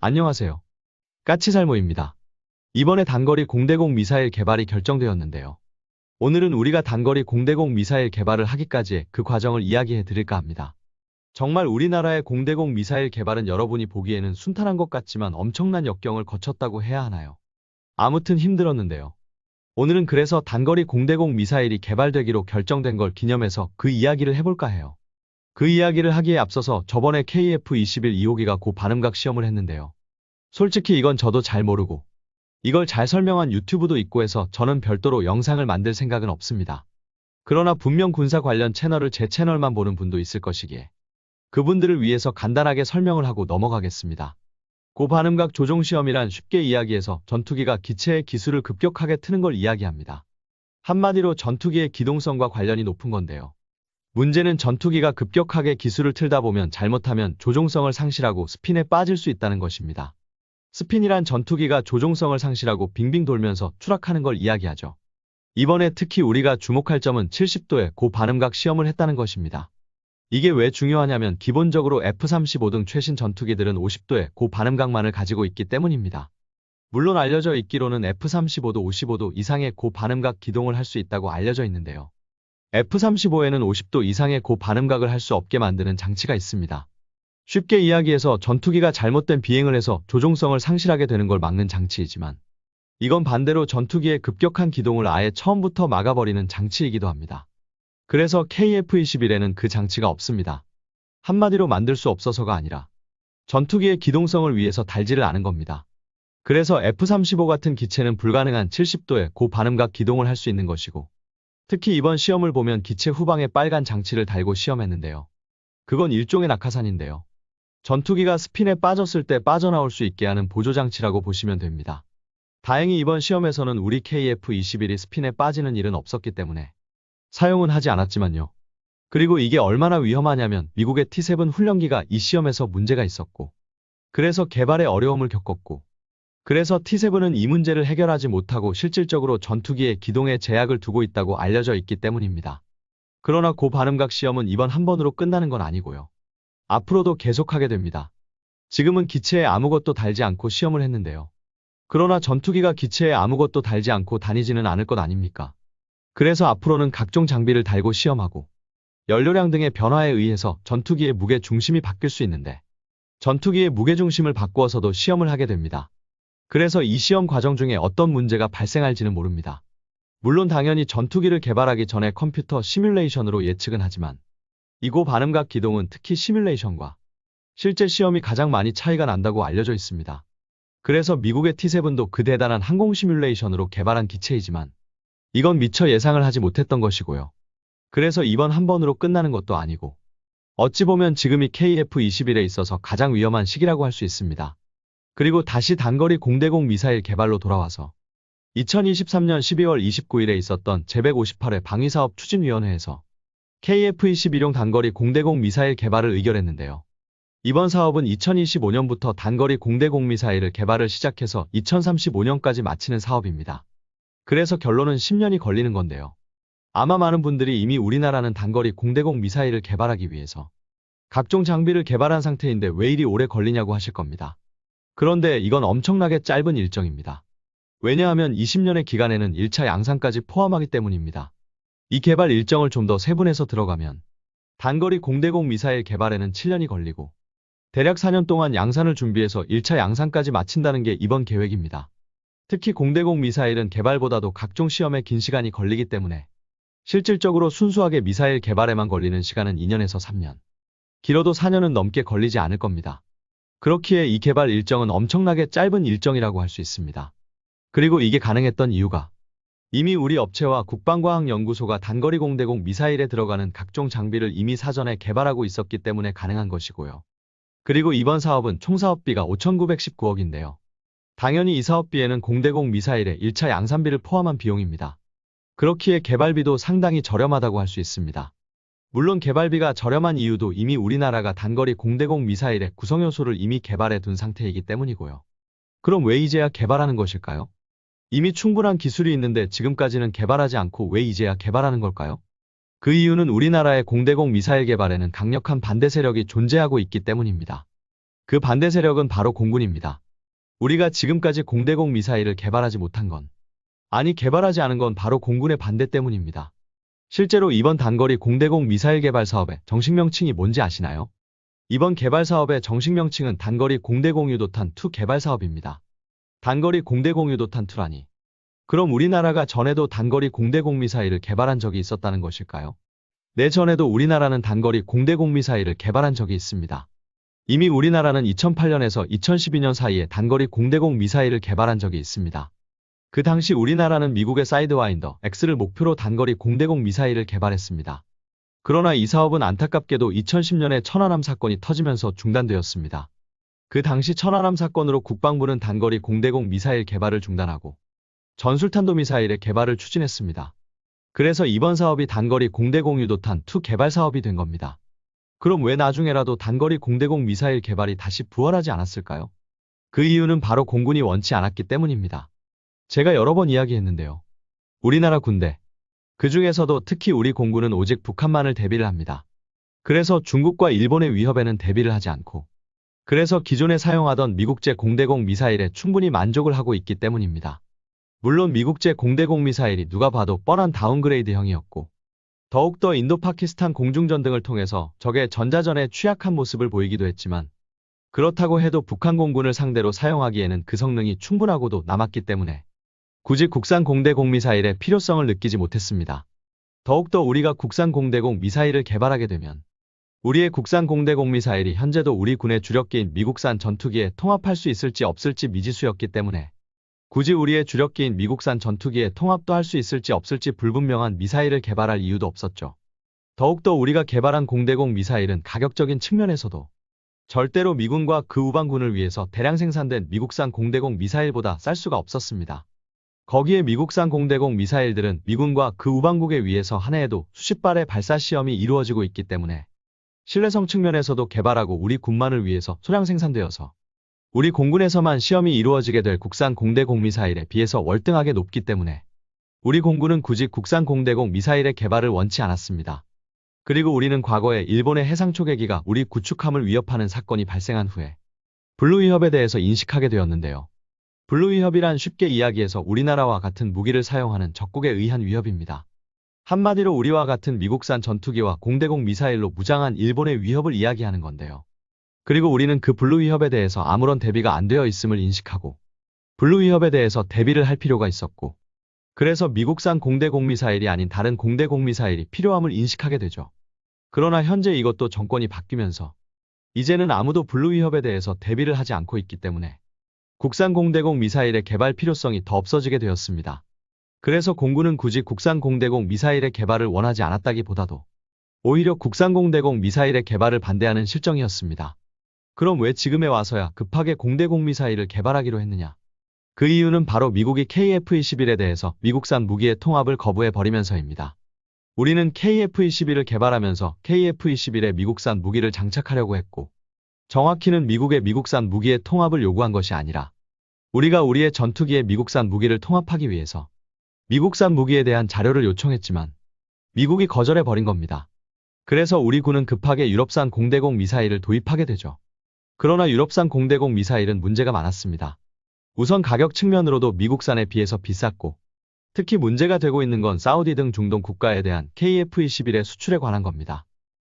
안녕하세요. 까치살모입니다. 이번에 단거리 공대공 미사일 개발이 결정되었는데요. 오늘은 우리가 단거리 공대공 미사일 개발을 하기까지의 그 과정을 이야기해 드릴까 합니다. 정말 우리나라의 공대공 미사일 개발은 여러분이 보기에는 순탄한 것 같지만 엄청난 역경을 거쳤다고 해야 하나요? 아무튼 힘들었는데요. 오늘은 그래서 단거리 공대공 미사일이 개발되기로 결정된 걸 기념해서 그 이야기를 해볼까 해요. 그 이야기를 하기에 앞서서 저번에 KF-21 2호기가 고 반음각 시험을 했는데요. 솔직히 이건 저도 잘 모르고 이걸 잘 설명한 유튜브도 있고 해서 저는 별도로 영상을 만들 생각은 없습니다. 그러나 분명 군사 관련 채널을 제 채널만 보는 분도 있을 것이기에 그분들을 위해서 간단하게 설명을 하고 넘어가겠습니다. 고반음각 조종 시험이란 쉽게 이야기해서 전투기가 기체의 기술을 급격하게 트는 걸 이야기합니다. 한마디로 전투기의 기동성과 관련이 높은 건데요. 문제는 전투기가 급격하게 기술을 틀다 보면 잘못하면 조종성을 상실하고 스핀에 빠질 수 있다는 것입니다. 스핀이란 전투기가 조종성을 상실하고 빙빙 돌면서 추락하는 걸 이야기하죠. 이번에 특히 우리가 주목할 점은 70도의 고반음각 시험을 했다는 것입니다. 이게 왜 중요하냐면 기본적으로 F-35 등 최신 전투기들은 50도의 고반음각만을 가지고 있기 때문입니다. 물론 알려져 있기로는 F-35도 55도 이상의 고반음각 기동을 할 수 있다고 알려져 있는데요. F-35에는 50도 이상의 고반음각을 할 수 없게 만드는 장치가 있습니다. 쉽게 이야기해서 전투기가 잘못된 비행을 해서 조종성을 상실하게 되는 걸 막는 장치이지만 이건 반대로 전투기의 급격한 기동을 아예 처음부터 막아버리는 장치이기도 합니다. 그래서 KF-21에는 그 장치가 없습니다. 한마디로 만들 수 없어서가 아니라 전투기의 기동성을 위해서 달지를 않은 겁니다. 그래서 F-35 같은 기체는 불가능한 70도의 고반음각 기동을 할 수 있는 것이고 특히 이번 시험을 보면 기체 후방에 빨간 장치를 달고 시험했는데요. 그건 일종의 낙하산인데요. 전투기가 스핀에 빠졌을 때 빠져나올 수 있게 하는 보조장치라고 보시면 됩니다. 다행히 이번 시험에서는 우리 KF-21이 스핀에 빠지는 일은 없었기 때문에 사용은 하지 않았지만요. 그리고 이게 얼마나 위험하냐면 미국의 T-7 훈련기가 이 시험에서 문제가 있었고 그래서 개발에 어려움을 겪었고 그래서 T-7은 이 문제를 해결하지 못하고 실질적으로 전투기의 기동에 제약을 두고 있다고 알려져 있기 때문입니다. 그러나 고반음각 시험은 이번 한 번으로 끝나는 건 아니고요. 앞으로도 계속하게 됩니다. 지금은 기체에 아무것도 달지 않고 시험을 했는데요. 그러나 전투기가 기체에 아무것도 달지 않고 다니지는 않을 것 아닙니까? 그래서 앞으로는 각종 장비를 달고 시험하고 연료량 등의 변화에 의해서 전투기의 무게 중심이 바뀔 수 있는데 전투기의 무게 중심을 바꾸어서도 시험을 하게 됩니다. 그래서 이 시험 과정 중에 어떤 문제가 발생할지는 모릅니다. 물론 당연히 전투기를 개발하기 전에 컴퓨터 시뮬레이션으로 예측은 하지만 이고 반음각 기동은 특히 시뮬레이션과 실제 시험이 가장 많이 차이가 난다고 알려져 있습니다. 그래서 미국의 T7도 그 대단한 항공 시뮬레이션으로 개발한 기체이지만 이건 미처 예상을 하지 못했던 것이고요. 그래서 이번 한 번으로 끝나는 것도 아니고 어찌 보면 지금이 KF-21에 있어서 가장 위험한 시기라고 할 수 있습니다. 그리고 다시 단거리 공대공 미사일 개발로 돌아와서 2023년 12월 29일에 있었던 제158회 방위사업 추진위원회에서 KF-21용 단거리 공대공 미사일 개발을 의결했는데요. 이번 사업은 2025년부터 단거리 공대공 미사일을 개발을 시작해서 2035년까지 마치는 사업입니다. 그래서 결론은 10년이 걸리는 건데요. 아마 많은 분들이 이미 우리나라는 단거리 공대공 미사일을 개발하기 위해서 각종 장비를 개발한 상태인데 왜 이리 오래 걸리냐고 하실 겁니다. 그런데 이건 엄청나게 짧은 일정입니다. 왜냐하면 20년의 기간에는 1차 양산까지 포함하기 때문입니다. 이 개발 일정을 좀 더 세분해서 들어가면 단거리 공대공 미사일 개발에는 7년이 걸리고 대략 4년 동안 양산을 준비해서 1차 양산까지 마친다는 게 이번 계획입니다. 특히 공대공 미사일은 개발보다도 각종 시험에 긴 시간이 걸리기 때문에 실질적으로 순수하게 미사일 개발에만 걸리는 시간은 2년에서 3년. 길어도 4년은 넘게 걸리지 않을 겁니다. 그렇기에 이 개발 일정은 엄청나게 짧은 일정이라고 할 수 있습니다. 그리고 이게 가능했던 이유가 이미 우리 업체와 국방과학연구소가 단거리 공대공 미사일에 들어가는 각종 장비를 이미 사전에 개발하고 있었기 때문에 가능한 것이고요. 그리고 이번 사업은 총 사업비가 5,919억인데요. 당연히 이 사업비에는 공대공 미사일의 1차 양산비를 포함한 비용입니다. 그렇기에 개발비도 상당히 저렴하다고 할 수 있습니다. 물론 개발비가 저렴한 이유도 이미 우리나라가 단거리 공대공 미사일의 구성요소를 이미 개발해 둔 상태이기 때문이고요. 그럼 왜 이제야 개발하는 것일까요? 이미 충분한 기술이 있는데 지금까지는 개발하지 않고 왜 이제야 개발하는 걸까요? 그 이유는 우리나라의 공대공 미사일 개발에는 강력한 반대 세력이 존재하고 있기 때문입니다. 그 반대 세력은 바로 공군입니다. 우리가 지금까지 공대공 미사일을 개발하지 못한 건, 아니 개발하지 않은 건 바로 공군의 반대 때문입니다. 실제로 이번 단거리 공대공 미사일 개발 사업의 정식 명칭이 뭔지 아시나요? 이번 개발 사업의 정식 명칭은 단거리 공대공 유도탄 2 개발 사업입니다. 단거리 공대공 유도탄 2라니. 그럼 우리나라가 전에도 단거리 공대공 미사일을 개발한 적이 있었다는 것일까요? 네, 전에도 우리나라는 단거리 공대공 미사일을 개발한 적이 있습니다. 이미 우리나라는 2008년에서 2012년 사이에 단거리 공대공 미사일을 개발한 적이 있습니다. 그 당시 우리나라는 미국의 사이드와인더 X를 목표로 단거리 공대공 미사일을 개발했습니다. 그러나 이 사업은 안타깝게도 2010년에 천안함 사건이 터지면서 중단되었습니다. 그 당시 천안함 사건으로 국방부는 단거리 공대공 미사일 개발을 중단하고 전술탄도 미사일의 개발을 추진했습니다. 그래서 이번 사업이 단거리 공대공 유도탄 2 개발 사업이 된 겁니다. 그럼 왜 나중에라도 단거리 공대공 미사일 개발이 다시 부활하지 않았을까요? 그 이유는 바로 공군이 원치 않았기 때문입니다. 제가 여러 번 이야기했는데요. 우리나라 군대, 그 중에서도 특히 우리 공군은 오직 북한만을 대비를 합니다. 그래서 중국과 일본의 위협에는 대비를 하지 않고, 그래서 기존에 사용하던 미국제 공대공 미사일에 충분히 만족을 하고 있기 때문입니다. 물론 미국제 공대공 미사일이 누가 봐도 뻔한 다운그레이드형이었고, 더욱더 인도 파키스탄 공중전 등을 통해서 적의 전자전에 취약한 모습을 보이기도 했지만, 그렇다고 해도 북한 공군을 상대로 사용하기에는 그 성능이 충분하고도 남았기 때문에 굳이 국산 공대공 미사일의 필요성을 느끼지 못했습니다. 더욱더 우리가 국산 공대공 미사일을 개발하게 되면 우리의 국산 공대공 미사일이 현재도 우리 군의 주력기인 미국산 전투기에 통합할 수 있을지 없을지 미지수였기 때문에 굳이 우리의 주력기인 미국산 전투기에 통합도 할 수 있을지 없을지 불분명한 미사일을 개발할 이유도 없었죠. 더욱더 우리가 개발한 공대공 미사일은 가격적인 측면에서도 절대로 미군과 그 우방군을 위해서 대량 생산된 미국산 공대공 미사일보다 쌀 수가 없었습니다. 거기에 미국산 공대공 미사일들은 미군과 그 우방국에 의해서 한 해에도 수십 발의 발사 시험이 이루어지고 있기 때문에 신뢰성 측면에서도 개발하고 우리 군만을 위해서 소량 생산되어서 우리 공군에서만 시험이 이루어지게 될 국산 공대공 미사일에 비해서 월등하게 높기 때문에 우리 공군은 굳이 국산 공대공 미사일의 개발을 원치 않았습니다. 그리고 우리는 과거에 일본의 해상 초계기가 우리 구축함을 위협하는 사건이 발생한 후에 블루 위협에 대해서 인식하게 되었는데요. 블루 위협이란 쉽게 이야기해서 우리나라와 같은 무기를 사용하는 적국에 의한 위협입니다. 한마디로 우리와 같은 미국산 전투기와 공대공 미사일로 무장한 일본의 위협을 이야기하는 건데요. 그리고 우리는 그 블루 위협에 대해서 아무런 대비가 안 되어 있음을 인식하고 블루 위협에 대해서 대비를 할 필요가 있었고 그래서 미국산 공대공 미사일이 아닌 다른 공대공 미사일이 필요함을 인식하게 되죠. 그러나 현재 이것도 정권이 바뀌면서 이제는 아무도 블루 위협에 대해서 대비를 하지 않고 있기 때문에 국산 공대공 미사일의 개발 필요성이 더 없어지게 되었습니다. 그래서 공군은 굳이 국산 공대공 미사일의 개발을 원하지 않았다기보다도 오히려 국산 공대공 미사일의 개발을 반대하는 실정이었습니다. 그럼 왜 지금에 와서야 급하게 공대공 미사일을 개발하기로 했느냐? 그 이유는 바로 미국이 KF-21에 대해서 미국산 무기의 통합을 거부해 버리면서입니다. 우리는 KF-21을 개발하면서 KF-21에 미국산 무기를 장착하려고 했고, 정확히는 미국의 미국산 무기의 통합을 요구한 것이 아니라 우리가 우리의 전투기에 미국산 무기를 통합하기 위해서 미국산 무기에 대한 자료를 요청했지만 미국이 거절해 버린 겁니다. 그래서 우리 군은 급하게 유럽산 공대공 미사일을 도입하게 되죠. 그러나 유럽산 공대공 미사일은 문제가 많았습니다. 우선 가격 측면으로도 미국산에 비해서 비쌌고 특히 문제가 되고 있는 건 사우디 등 중동 국가에 대한 KF-21의 수출에 관한 겁니다.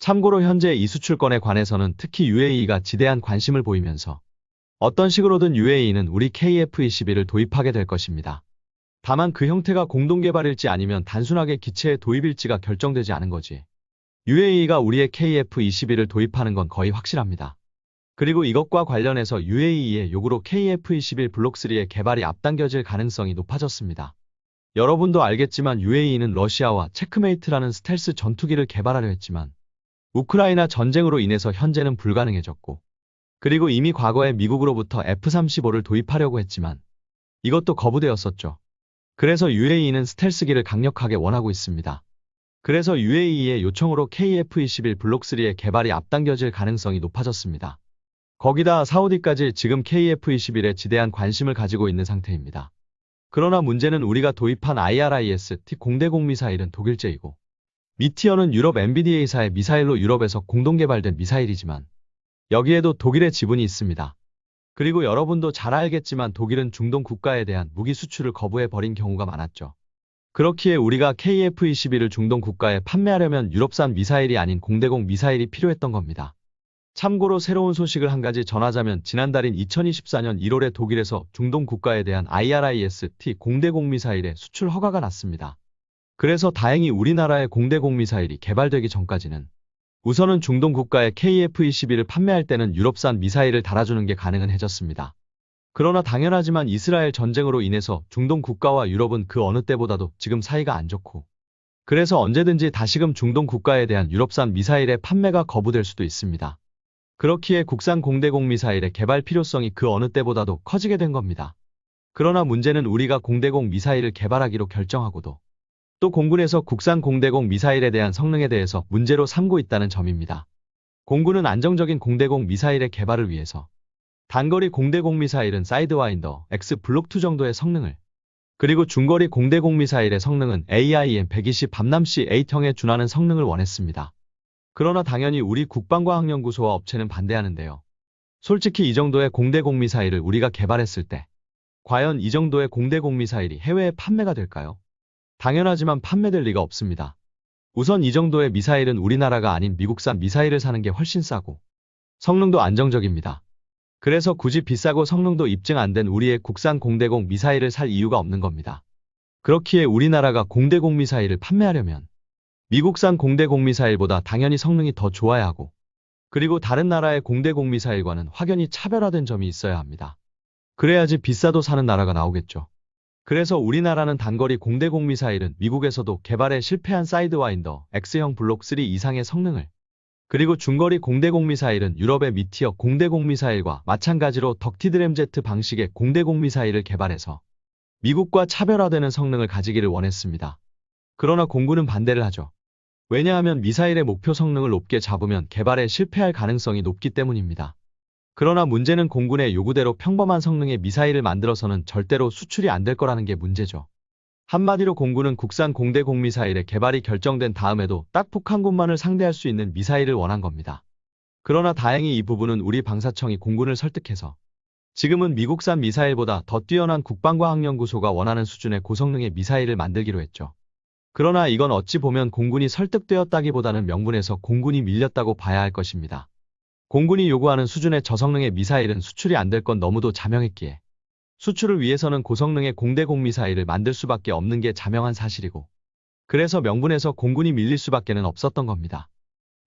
참고로 현재 이 수출권에 관해서는 특히 UAE가 지대한 관심을 보이면서 어떤 식으로든 UAE는 우리 KF-21을 도입하게 될 것입니다. 다만 그 형태가 공동개발일지 아니면 단순하게 기체의 도입일지가 결정되지 않은 거지. UAE가 우리의 KF-21을 도입하는 건 거의 확실합니다. 그리고 이것과 관련해서 UAE의 요구로 KF-21 블록3의 개발이 앞당겨질 가능성이 높아졌습니다. 여러분도 알겠지만 UAE는 러시아와 체크메이트라는 스텔스 전투기를 개발하려 했지만 우크라이나 전쟁으로 인해서 현재는 불가능해졌고 그리고 이미 과거에 미국으로부터 F-35를 도입하려고 했지만 이것도 거부되었었죠. 그래서 UAE는 스텔스기를 강력하게 원하고 있습니다. 그래서 UAE의 요청으로 KF-21 블록3의 개발이 앞당겨질 가능성이 높아졌습니다. 거기다 사우디까지 지금 KF-21에 지대한 관심을 가지고 있는 상태입니다. 그러나 문제는 우리가 도입한 IRIS-T 공대공 미사일은 독일제이고 미티어는 유럽 NBDA사의 미사일로 유럽에서 공동 개발된 미사일이지만 여기에도 독일의 지분이 있습니다. 그리고 여러분도 잘 알겠지만 독일은 중동 국가에 대한 무기 수출을 거부해 버린 경우가 많았죠. 그렇기에 우리가 KF-21을 중동 국가에 판매하려면 유럽산 미사일이 아닌 공대공 미사일이 필요했던 겁니다. 참고로 새로운 소식을 한 가지 전하자면 지난달인 2024년 1월에 독일에서 중동 국가에 대한 IRIS-T 공대공 미사일의 수출 허가가 났습니다. 그래서 다행히 우리나라의 공대공 미사일이 개발되기 전까지는 우선은 중동 국가에 KF-21을 판매할 때는 유럽산 미사일을 달아주는 게 가능은 해졌습니다. 그러나 당연하지만 이스라엘 전쟁으로 인해서 중동 국가와 유럽은 그 어느 때보다도 지금 사이가 안 좋고 그래서 언제든지 다시금 중동 국가에 대한 유럽산 미사일의 판매가 거부될 수도 있습니다. 그렇기에 국산 공대공 미사일의 개발 필요성이 그 어느 때보다도 커지게 된 겁니다. 그러나 문제는 우리가 공대공 미사일을 개발하기로 결정하고도 또 공군에서 국산 공대공 미사일에 대한 성능에 대해서 문제로 삼고 있다는 점입니다. 공군은 안정적인 공대공 미사일의 개발을 위해서 단거리 공대공 미사일은 사이드와인더, X 블록2 정도의 성능을 그리고 중거리 공대공 미사일의 성능은 AIM 120 밤남시 8형에 준하는 성능을 원했습니다. 그러나 당연히 우리 국방과학연구소와 업체는 반대하는데요. 솔직히 이 정도의 공대공 미사일을 우리가 개발했을 때 과연 이 정도의 공대공 미사일이 해외에 판매가 될까요? 당연하지만 판매될 리가 없습니다. 우선 이 정도의 미사일은 우리나라가 아닌 미국산 미사일을 사는 게 훨씬 싸고 성능도 안정적입니다. 그래서 굳이 비싸고 성능도 입증 안 된 우리의 국산 공대공 미사일을 살 이유가 없는 겁니다. 그렇기에 우리나라가 공대공 미사일을 판매하려면 미국산 공대공 미사일보다 당연히 성능이 더 좋아야 하고 그리고 다른 나라의 공대공 미사일과는 확연히 차별화된 점이 있어야 합니다. 그래야지 비싸도 사는 나라가 나오겠죠. 그래서 우리나라는 단거리 공대공 미사일은 미국에서도 개발에 실패한 사이드와인더 X형 블록 3 이상의 성능을 그리고 중거리 공대공 미사일은 유럽의 미티어 공대공 미사일과 마찬가지로 덕티드램제트 방식의 공대공 미사일을 개발해서 미국과 차별화되는 성능을 가지기를 원했습니다. 그러나 공군은 반대를 하죠. 왜냐하면 미사일의 목표 성능을 높게 잡으면 개발에 실패할 가능성이 높기 때문입니다. 그러나 문제는 공군의 요구대로 평범한 성능의 미사일을 만들어서는 절대로 수출이 안 될 거라는 게 문제죠. 한마디로 공군은 국산 공대 공 미사일의 개발이 결정된 다음에도 딱 북한군만을 상대할 수 있는 미사일을 원한 겁니다. 그러나 다행히 이 부분은 우리 방사청이 공군을 설득해서 지금은 미국산 미사일보다 더 뛰어난 국방과 학연구소가 원하는 수준의 고성능의 미사일을 만들기로 했죠. 그러나 이건 어찌 보면 공군이 설득되었다기보다는 명분에서 공군이 밀렸다고 봐야 할 것입니다. 공군이 요구하는 수준의 저성능의 미사일은 수출이 안 될 건 너무도 자명했기에 수출을 위해서는 고성능의 공대공 미사일을 만들 수밖에 없는 게 자명한 사실이고 그래서 명분에서 공군이 밀릴 수밖에 는 없었던 겁니다.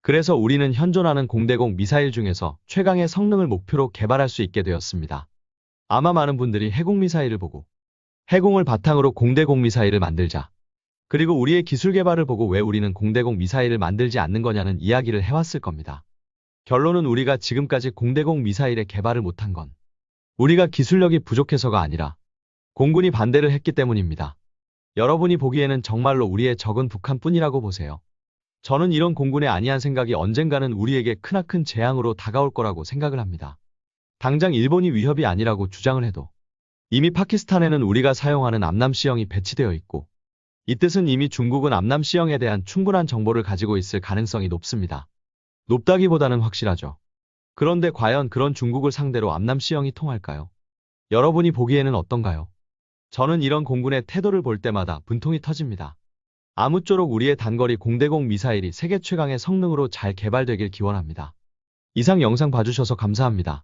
그래서 우리는 현존하는 공대공 미사일 중에서 최강의 성능을 목표로 개발할 수 있게 되었습니다. 아마 많은 분들이 해공 미사일을 보고 해공을 바탕으로 공대공 미사일을 만들자 그리고 우리의 기술 개발을 보고 왜 우리는 공대공 미사일을 만들지 않는 거냐는 이야기를 해왔을 겁니다. 결론은 우리가 지금까지 공대공 미사일의 개발을 못한 건 우리가 기술력이 부족해서가 아니라 공군이 반대를 했기 때문입니다. 여러분이 보기에는 정말로 우리의 적은 북한뿐이라고 보세요. 저는 이런 공군의 아니한 생각이 언젠가는 우리에게 크나큰 재앙으로 다가올 거라고 생각을 합니다. 당장 일본이 위협이 아니라고 주장을 해도 이미 파키스탄에는 우리가 사용하는 암남시형이 배치되어 있고 이 뜻은 이미 중국은 암남시형에 대한 충분한 정보를 가지고 있을 가능성이 높습니다. 높다기보다는 확실하죠. 그런데 과연 그런 중국을 상대로 암남 시형이 통할까요? 여러분이 보기에는 어떤가요? 저는 이런 공군의 태도를 볼 때마다 분통이 터집니다. 아무쪼록 우리의 단거리 공대공 미사일이 세계 최강의 성능으로 잘 개발되길 기원합니다. 이상 영상 봐주셔서 감사합니다.